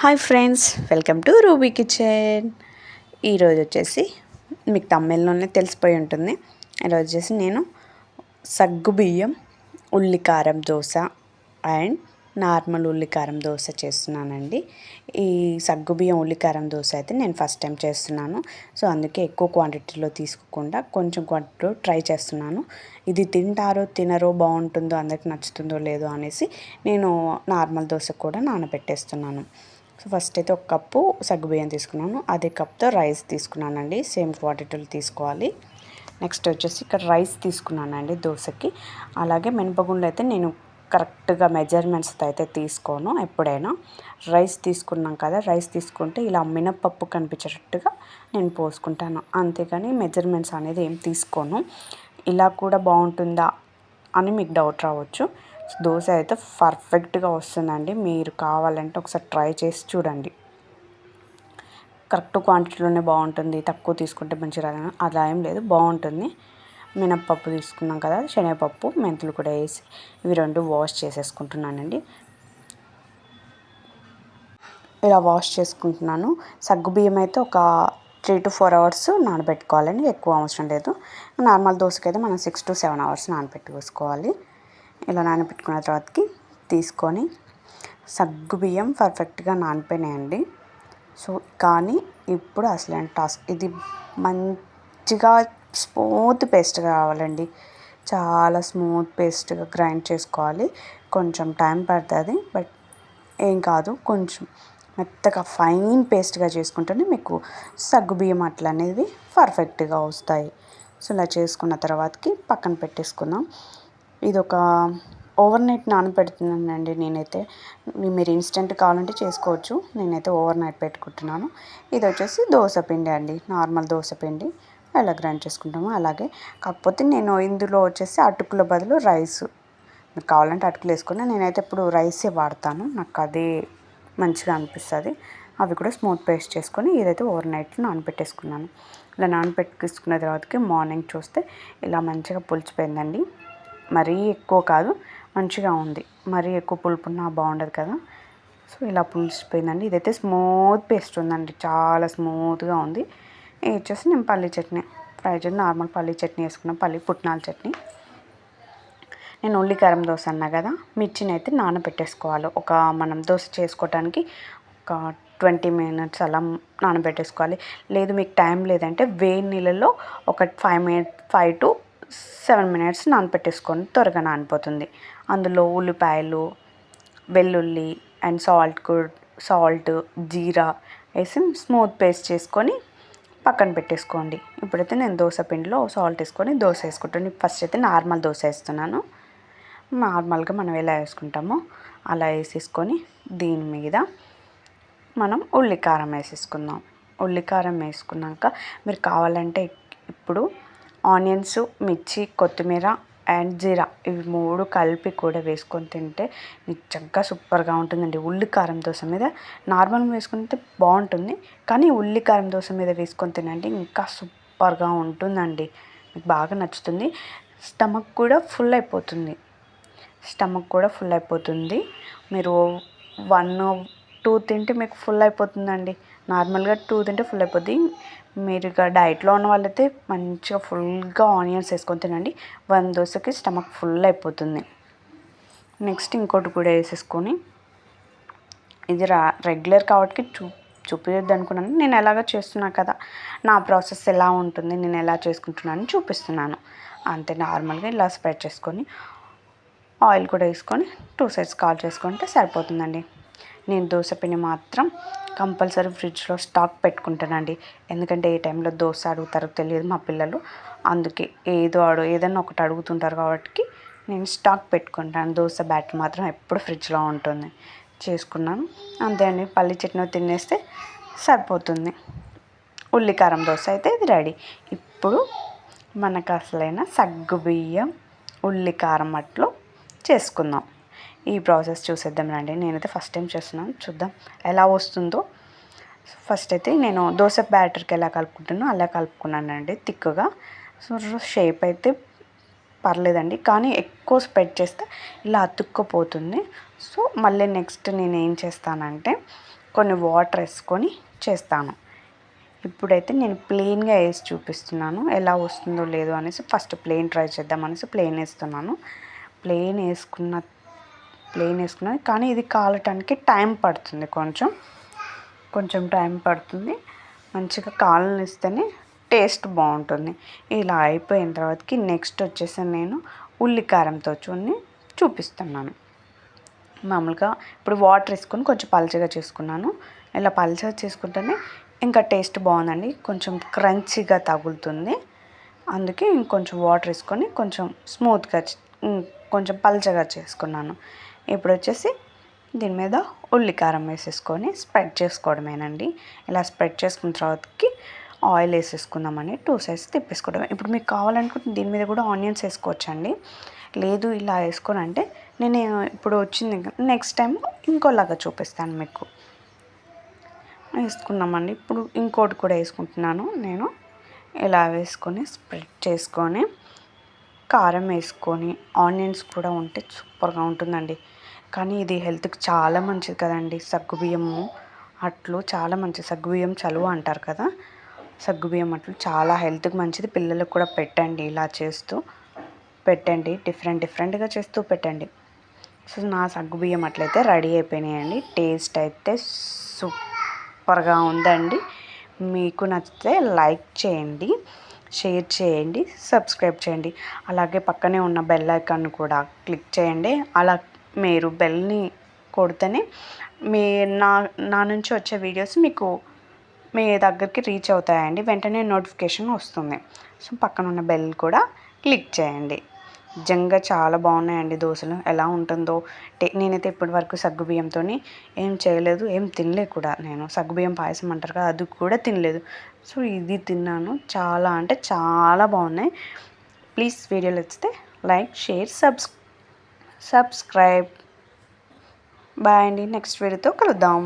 Hi friends welcome to Ruby kitchen. ఈరోజు వచ్చేసి మీకు తమిళ్ళోనే తెలిసిపోయి ఉంటుంది. ఈరోజు వచ్చేసి నేను సగ్గు బియ్యం ఉల్లికారం దోశ అండ్ నార్మల్ ఉల్లికారం దోశ చేస్తున్నానండి. ఈ సగ్గు బియ్యం ఉల్లికారం దోశ అయితే నేను ఫస్ట్ టైం చేస్తున్నాను. సో అందుకే ఎక్కువ క్వాంటిటీలో తీసుకోకుండా కొంచెం క్వాంటిటీలో ట్రై చేస్తున్నాను. ఇది తింటారో తినరో బాగుంటుందో అందరికి నచ్చుతుందో లేదో అనేసి నేను నార్మల్ దోశ కూడా నానబెట్టేస్తున్నాను. సో ఫస్ట్ అయితే ఒక కప్పు సగ్గుబియ్యం తీసుకున్నాను. అదే కప్తో రైస్ తీసుకున్నానండి. సేమ్ క్వాంటిటీలు తీసుకోవాలి. నెక్స్ట్ వచ్చేసి ఇక్కడ రైస్ తీసుకున్నానండి దోశకి. అలాగే మినపగుండ్లు అయితే నేను కరెక్ట్గా మెజర్మెంట్స్తో అయితే తీసుకోను ఎప్పుడైనా. రైస్ తీసుకున్నాం కదా రైస్ తీసుకుంటే ఇలా మినపప్పు కనిపించేటట్టుగా నేను పోసుకుంటాను. అంతేగాని మెజర్మెంట్స్ అనేది ఏం తీసుకోను. ఇలా కూడా బాగుంటుందా అని మీకు డౌట్ రావచ్చు. దోశ అయితే పర్ఫెక్ట్గా వస్తుందండి. మీరు కావాలంటే ఒకసారి ట్రై చేసి చూడండి. కరెక్ట్ క్వాంటిటీలోనే బాగుంటుంది. తక్కువ తీసుకుంటే మంచి రాదు అలా ఏం లేదు. బాగుంటుంది. మినప్పప్పు తీసుకున్నాం కదా శనగపప్పు మెంతులు కూడా వేసి ఇవి రెండు వాష్ చేసేసుకుంటున్నానండి. ఇలా వాష్ చేసుకుంటున్నాను. సగ్గు బియ్యం అయితే ఒక త్రీ టు ఫోర్ అవర్స్ నానబెట్టుకోవాలండి. ఎక్కువ అవసరం లేదు. నార్మల్ దోశకైతే మనం సిక్స్ టు సెవెన్ అవర్స్ నానబెట్టుకోవాలి ఇలా నానబెట్టుకున్న తర్వాతకి తీసుకొని సగ్గు బియ్యం పర్ఫెక్ట్గా నానిపోయినాయండి. సో కానీ ఇప్పుడు అసలైన టాస్క్ ఇది మంచిగా స్మూత్ పేస్ట్ కావాలండి. చాలా స్మూత్ పేస్ట్గా గ్రైండ్ చేసుకోవాలి. కొంచెం టైం పడుతుంది. బట్ ఏం కాదు కొంచెం మెత్తగా ఫైన్ పేస్ట్గా చేసుకుంటేనే మీకు సగ్గు బియ్యం అట్లా అనేది పర్ఫెక్ట్గా వస్తాయి. సో ఇలా చేసుకున్న తర్వాతకి పక్కన పెట్టేసుకుందాం. ఇది ఒక ఓవర్ నైట్ నానబెడుతున్నానండి నేనైతే. మీరు ఇన్స్టెంట్ కావాలంటే చేసుకోవచ్చు. నేనైతే ఓవర్ నైట్ పెట్టుకుంటున్నాను. ఇది వచ్చేసి దోశ పిండి అండి. నార్మల్ దోశ పిండి. ఎలా గ్రైండ్ చేసుకుంటాము అలాగే. కాకపోతే నేను ఇందులో వచ్చేసి అటుకుల బదులు రైస్. మీకు కావాలంటే అటుకులు వేసుకుని నేనైతే ఇప్పుడు రైసే వాడతాను. నాకు అదే మంచిగా అనిపిస్తుంది. అవి కూడా స్మూత్ పేస్ట్ చేసుకొని ఇదైతే ఓవర్ నైట్ నానబెట్టేసుకున్నాను. ఇలా నానబెట్టుకున్న తర్వాతకి మార్నింగ్ చూస్తే ఇలా మంచిగా పులిచిపోయిందండి మరీ ఎక్కువ కాదు మంచిగా ఉంది. మరీ ఎక్కువ పులుపున్నా బాగుండదు కదా. సో ఇలా పులిసిపోయిందండి. ఇదైతే స్మూత్ పేస్ట్ ఉందండి. చాలా స్మూత్గా ఉంది. ఇది వచ్చేసి నేను పల్లీ చట్నీ ఫ్రై చేసి నార్మల్ పల్లీ చట్నీ వేసుకున్నాను పల్లీ పుట్నాల చట్నీ. నేను ఉల్లికారం దోశ అన్నా కదా మిర్చిని అయితే నానబెట్టేసుకోవాలి. ఒక మనం దోశ చేసుకోవడానికి ఒక ట్వంటీ మినిట్స్ అలా నానబెట్టేసుకోవాలి. లేదు మీకు టైం లేదంటే వేడి నీళ్ళలో ఒక five minute five to seven minutes నానపెట్టేసుకొని త్వరగా నానిపోతుంది. అందులో ఉల్లిపాయలు వెల్లుల్లి అండ్ సాల్ట్ సాల్ట్ జీరా వేసి స్మూత్ పేస్ట్ చేసుకొని పక్కన పెట్టేసుకోండి. ఇప్పుడైతే నేను దోశ పిండిలో సాల్ట్ వేసుకొని దోశ వేసుకుంటాను. ఫస్ట్ అయితే నార్మల్ దోశ వేస్తున్నాను. నార్మల్గా మనం ఎలా వేసుకుంటామో అలా వేసేసుకొని దీని మీద మనం ఉల్లికారం వేసేసుకుందాం. ఉల్లికారం వేసుకున్నాక మీరు కావాలంటే ఇప్పుడు ఆనియన్స్ మిర్చి కొత్తిమీర అండ్ జీరా ఇవి మూడు కలిపి కూడా వేసుకొని తింటే నిజంగా సూపర్గా ఉంటుందండి. ఉల్లి కారం దోశ మీద నార్మల్గా వేసుకుంటే బాగుంటుంది. కానీ ఉల్లి కారం దోశ మీద వేసుకొని తినండి ఇంకా సూపర్గా ఉంటుందండి. మీకు బాగా నచ్చుతుంది. స్టమక్ కూడా ఫుల్ అయిపోతుంది. స్టమక్ కూడా ఫుల్ అయిపోతుంది. మీరు వన్ టూ తింటే మీకు ఫుల్ అయిపోతుందండి. నార్మల్గా టూ తింటే ఫుల్ అయిపోద్ది. మీరు ఇక డైట్లో ఉన్న వాళ్ళైతే మంచిగా ఫుల్గా ఆనియన్స్ వేసుకొని తినండి. వన్ దోశకి స్టమక్ ఫుల్ అయిపోతుంది. నెక్స్ట్ ఇంకోటి కూడా వేసేసుకొని ఇది రా రెగ్యులర్ కాబట్టి చూ చూపించద్దు అనుకున్నాను. నేను ఎలాగ చేస్తున్నా కదా నా ప్రాసెస్ ఎలా ఉంటుంది నేను ఎలా చేసుకుంటున్నాను చూపిస్తున్నాను. అంతే నార్మల్గా ఇలా స్ప్రెడ్ చేసుకొని ఆయిల్ కూడా వేసుకొని టూ సైడ్స్ కాల్ చేసుకుంటే సరిపోతుందండి. నేను దోశ పిండి మాత్రం కంపల్సరీ ఫ్రిడ్జ్లో స్టాక్ పెట్టుకుంటానండి. ఎందుకంటే ఏ టైంలో దోశ అడుగుతారో తెలియదు మా పిల్లలు. అందుకే ఏదో అడు ఏదన్నా ఒకటి అడుగుతుంటారు కాబట్టి నేను స్టాక్ పెట్టుకుంటాను. దోశ బ్యాటర్ మాత్రం ఎప్పుడు ఫ్రిడ్జ్లో ఉంటుంది. చేసుకున్నాను. అంతే అండి. పల్లి చట్నీ తినేస్తే సరిపోతుంది. ఉల్లికారం దోశ అయితే ఇది రెడీ. ఇప్పుడు మనకు అసలైన సగ్గు బియ్యం ఉల్లికారం అట్లు చేసుకుందాం. ఈ ప్రాసెస్ చూసేద్దాం రండి నేనైతే ఫస్ట్ టైం చేస్తున్నాను. చూద్దాం ఎలా వస్తుందో. ఫస్ట్ అయితే నేను దోశ బ్యాటర్కి ఎలా కలుపుకుంటానో అలా కలుపుకున్నానండి థిక్గా. సో షేప్ అయితే పర్లేదండి. కానీ ఎక్కువ స్ప్రెడ్ చేస్తే ఇలా అతుక్కుపోతుంది. సో మళ్ళీ నెక్స్ట్ నేను ఏం చేస్తానంటే కొన్ని వాటర్ వేసుకొని చేస్తాను. ఇప్పుడైతే నేను ప్లెయిన్గా వేసి చూపిస్తున్నాను. ఎలా వస్తుందో లేదో అనేసి ఫస్ట్ ప్లెయిన్ ట్రై చేద్దాం అనేసి ప్లెయిన్ వేస్తున్నాను. ప్లెయిన్ వేసుకున్న ప్లెయిన్ వేసుకున్నది. కానీ ఇది కాలటానికి టైం పడుతుంది కొంచెం. కొంచెం టైం పడుతుంది. మంచిగా కాలనిస్తేనే టేస్ట్ బాగుంటుంది. ఇలా అయిపోయిన తర్వాతకి నెక్స్ట్ వచ్చేసి నేను ఉల్లికారంతో చూని చూపిస్తున్నాను. మామూలుగా ఇప్పుడు వాటర్ వేసుకొని కొంచెం పలచగా చేసుకున్నాను. ఇలా పలుచగా చేసుకుంటేనే ఇంకా టేస్ట్ బాగుందండి. కొంచెం క్రంచీగా తగులుతుంది. అందుకే ఇంకొంచెం వాటర్ వేసుకొని కొంచెం స్మూత్గా కొంచెం పల్చగా చేసుకున్నాను. ఇప్పుడు వచ్చేసి దీని మీద ఉల్లికారం వేసేసుకొని స్ప్రెడ్ చేసుకోవడమేనండి. ఇలా స్ప్రెడ్ చేసుకున్న తర్వాతకి ఆయిల్ వేసేసుకుందామని టూ సైడ్స్ తిప్పేసుకోవడం ఇప్పుడు మీకు కావాలనుకుంటే దీని మీద కూడా ఆనియన్స్ వేసుకోవచ్చండి. లేదు ఇలా వేసుకొని అంటే నేను ఇప్పుడు వచ్చింది నెక్స్ట్ టైం ఇంకోలాగా చూపిస్తాను మీకు. వేసుకున్నామండి ఇప్పుడు ఇంకోటి కూడా వేసుకుంటున్నాను నేను. ఇలా వేసుకొని స్ప్రెడ్ చేసుకొని కారం వేసుకొని ఆనియన్స్ కూడా ఉంటే సూపర్గా ఉంటుందండి. కానీ ఇది హెల్త్కి చాలా మంచిది కదండి. సగ్గుబియ్యము అట్లు చాలా మంచిది. సగ్గుబియ్యం చలువ అంటారు కదా. సగ్గుబియ్యం అట్లు చాలా హెల్త్కి మంచిది. పిల్లలకు కూడా పెట్టండి ఇలా చేస్తూ. పెట్టండి. డిఫరెంట్ డిఫరెంట్గా చేస్తూ పెట్టండి. సో నా సగ్గుబియ్యం అట్లయితే రెడీ అయిపోయినాయండి. టేస్ట్ అయితే సూపర్గా ఉందండి. మీకు నచ్చితే లైక్ చేయండి షేర్ చేయండి సబ్స్క్రైబ్ చేయండి. అలాగే పక్కనే ఉన్న బెల్ ఐకాన్ కూడా క్లిక్ చేయండి. అలా మీరు బెల్ని కొడితేనే మీ నా నా నుంచి వచ్చే వీడియోస్ మీకు మీ దగ్గరికి రీచ్ అవుతాయండి. వెంటనే నోటిఫికేషన్ వస్తుంది. సో పక్కన ఉన్న బెల్ కూడా క్లిక్ చేయండి. నిజంగా చాలా బాగున్నాయండి దోశలు. ఎలా ఉంటుందో టే నేనైతే ఇప్పటి వరకు సగ్గుబియ్యంతో ఏం చేయలేదు ఏం తినలేదు కూడా నేను. సగ్గుబియ్యం పాయసం అంటారు కదా అది కూడా తినలేదు. సో ఇది తిన్నాను. చాలా అంటే చాలా బాగున్నాయి. ప్లీజ్ వీడియోలు వచ్చితే like share subs subscribe. Bye అండి. నెక్స్ట్ వీడియోతో కలుద్దాం.